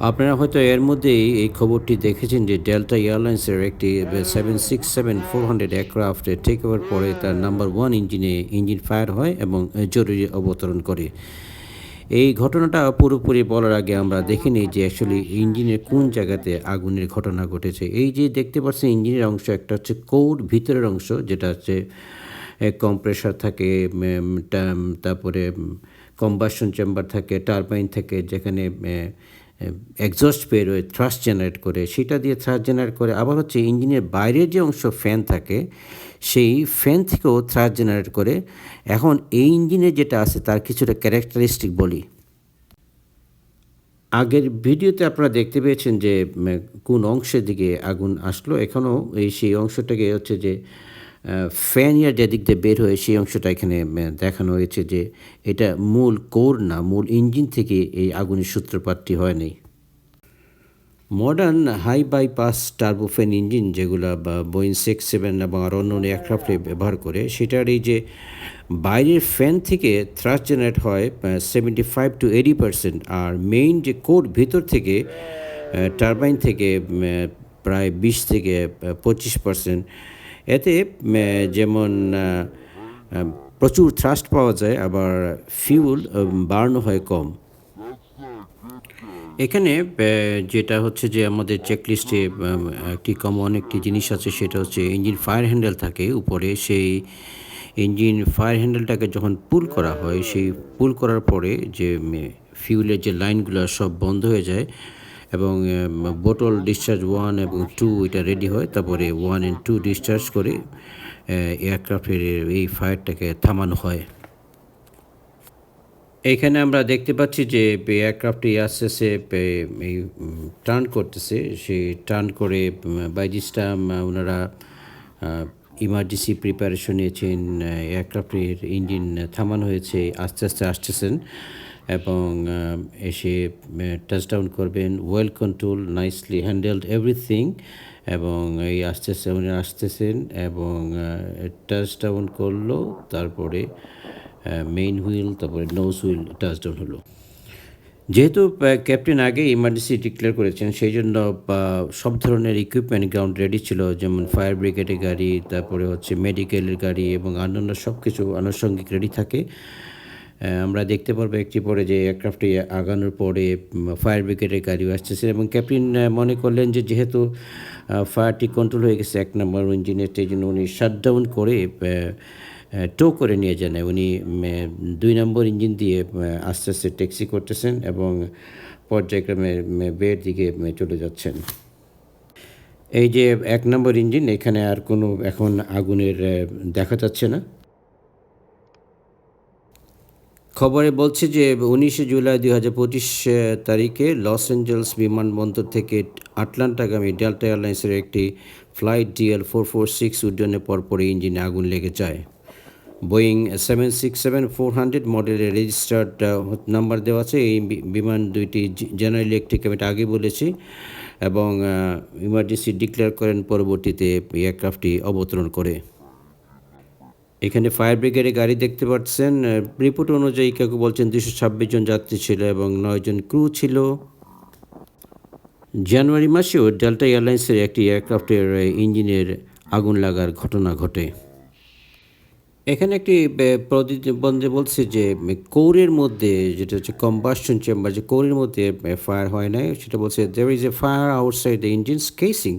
আপনারা হয়তো এর মধ্যেই এই খবরটি দেখেছেন যে ডেল্টা এয়ারলাইন্সের একটি seven six seven four hundred aircraft take over পরে তার নাম্বার ওয়ান ইঞ্জিনে ইঞ্জিন ফায়ার হয় এবং জরুরি অবতরণ করে। এই ঘটনাটা পুরোপুরি বলার আগে আমরা দেখে নিই যে অ্যাকচুয়ালি ইঞ্জিনের কোন জায়গাতে আগুনের ঘটনা ঘটেছে। এই যে দেখতে পাচ্ছেন ইঞ্জিনের অংশ একটা হচ্ছে কৌর ভিতরের অংশ, যেটা হচ্ছে কম্প্রেসার থাকে তারপরে কম্বাসন চেম্বার থাকে টারবাইন থাকে, যেখানে এক্সস্ট বেরোয় থ্রাস্ট জেনারেট করে, সেটা দিয়ে থ্রাস্ট জেনারেট করে, আবার হচ্ছে ইঞ্জিনের বাইরের যে অংশ ফ্যান থাকে, সেই ফ্যান থেকেও থ্রাস্ট জেনারেট করে। এখন এই ইঞ্জিনে যেটা আছে, তার কিছুটা ক্যারেক্টারিস্টিক বলি। আগের ভিডিওতে আপনারা দেখতে পেয়েছেন যে কোন অংশের দিকে আগুন আসলো। এখনও এই সেই অংশটাকে হচ্ছে যে ফ্যান ইয়ার যেদিক দিয়ে বের হয়ে সেই অংশটা এখানে দেখানো হয়েছে যে এটা মূল কোর না, মূল ইঞ্জিন থেকে এই আগুনের সূত্রপাতটি হয়নি modern high bypass turbofan engine যেগুলো, বা বোয়িং সিক্স, সেভেন এবং আর অন্য অন্য এয়ারক্রাফটে ব্যবহার করে, সেটার এই যে বাইরের ফ্যান থেকে থ্রাস্ট জেনারেট হয় seventy five to eighty percent R main যে কোর ভিতর থেকে টারবাইন থেকে প্রায় বিশ থেকে পঁচিশ পার্সেন্ট এতে যেমন প্রচুর থ্রাস্ট পাওয়া যায়, আবার ফিউল বার্ন হয় কম। এখানে যেটা হচ্ছে যে আমাদের চেকলিস্টে একটি কমন একটি জিনিস আছে, সেটা হচ্ছে ইঞ্জিন ফায়ার হ্যান্ডেল থাকে উপরে। সেই ইঞ্জিন ফায়ার হ্যান্ডেলটাকে যখন পুল করা হয়, সেই পুল করার পরে যে ফিউলের যে লাইনগুলো সব বন্ধ হয়ে যায় এবং বোটল ডিসচার্জ ওয়ান এবং টু এটা রেডি হয়। তারপরে ওয়ান অ্যান্ড টু ডিসচার্জ করে এয়ারক্রাফ্টের এই ফায়ারটাকে থামানো হয়। এইখানে আমরা দেখতে পাচ্ছি যে এয়ারক্রাফটটি আস্তে আস্তে এই টার্ন করতেছে। সে টার্ন করে বাই দিস টাইম ওনারা ইমার্জেন্সি প্রিপারেশন নিয়েছেন এয়ারক্রাফটের ইঞ্জিন থামানো হয়েছে, আস্তে আস্তে আসতেছেন। এবং এসে টাচডাউন করবেন। Well control nicely handled everything এবং এই আস্তে আস্তে উনি আসতেছেন এবং টাচডাউন করল, তারপরে মেইন হুইল তারপরে নোজ হুইল টাচডাউন হলো। যেহেতু ক্যাপ্টেন আগে ইমার্জেন্সি ডিক্লেয়ার করেছেন, সেই জন্য সব ধরনের ইকুইপমেন্ট গ্রাউন্ড রেডি ছিল, যেমন ফায়ার ব্রিগেডের গাড়ি, তারপরে হচ্ছে মেডিকেলের গাড়ি এবং অন্যান্য সব কিছু আনুষঙ্গিক রেডি থাকে। আমরা দেখতে পারব একটি পরে যে এয়ারক্রাফটে আগানোর পরে ফায়ার ব্রিগেডের গাড়িও আসতেছে। এবং ক্যাপ্টেন মনে করলেন যে যেহেতু ফায়ারটি কন্ট্রোল হয়ে গেছে, এক নম্বর ইঞ্জিনের সেই জন্য উনি শাটডাউন করে টো করে নিয়ে যান। উনি দুই নম্বর ইঞ্জিন দিয়ে আস্তে আস্তে ট্যাক্সি করতেছেন এবং পর্যায়ক্রমে বের দিকে চলে যাচ্ছেন। এই যে এক নম্বর ইঞ্জিন এখানে আর কোনো এখন আগুনের দেখা যাচ্ছে না। খবরে বলছে যে, উনিশে জুলাই দুই হাজার পঁচিশ তারিখে লস অ্যাঞ্জেলস বিমানবন্দর থেকে আটলান্টাগামী ডেল্টা এয়ারলাইন্সের একটি flight DL four four six উড্ডয়নের পরপরই ইঞ্জিনে আগুন লেগে যায়। Boeing seven six seven four hundred মডেলের রেজিস্টার্ড নাম্বার দেওয়া আছে। এই বিমান দুইটি জেনারেল ইলেকট্রিক আমি আগে বলেছি এবং ইমার্জেন্সি ডিক্লেয়ার করেন পরবর্তীতে এয়ারক্রাফটটি অবতরণ করে। এখানে ফায়ার ব্রিগেডের গাড়ি দেখতে পাচ্ছেন। রিপোর্ট অনুযায়ী কেউ বলছেন দুশো ছাব্বিশ জন যাত্রী ছিল এবং নয় জন ক্রু ছিল। জানুয়ারি মাসেও ডেল্টা এয়ারলাইন্সের একটি এয়ারক্রাফটের ইঞ্জিনের আগুন লাগার ঘটনা ঘটে। এখানে একটি প্রতিবন্ধে বলছে যে, কৌরের মধ্যে যেটা হচ্ছে কম্বাসন চেম্বার যে কৌরের মধ্যে ফায়ার হয় নাই, সেটা বলছে there is a fire outside the engine's casing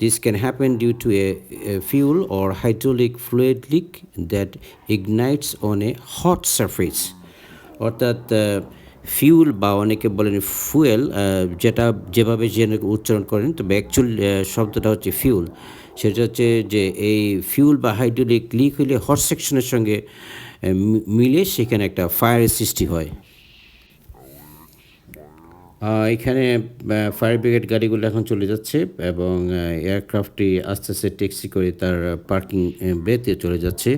this can happen due to a fuel or hydraulic fluid leak that ignites on a hot surface অর্থাৎ ফিউল বা অনেকে বলেন ফুয়েল যেটা যেভাবে জেনে উচ্চারণ করেন, তবে অ্যাকচুয়াল শব্দটা হচ্ছে ফিউল সেটা হচ্ছে যে এই ফিউল বা হাইড্রোলিক লিক হলে হট সেকশনের সঙ্গে মিলে সেখানে একটা ফায়ারের সৃষ্টি হয়। এখানে ফায়ার ব্রিগেড গাড়িগুলো এখন চলে যাচ্ছে এবং এয়ারক্রাফটটি আস্তে আস্তে ট্যাক্সি করে তার পার্কিং বেতে চলে যাচ্ছে।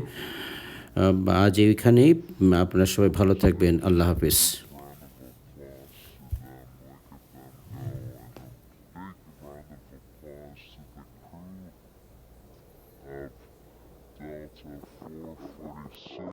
আজ এইখানেই আপনারা সবাই ভালো থাকবেন। আল্লাহ হাফিজ।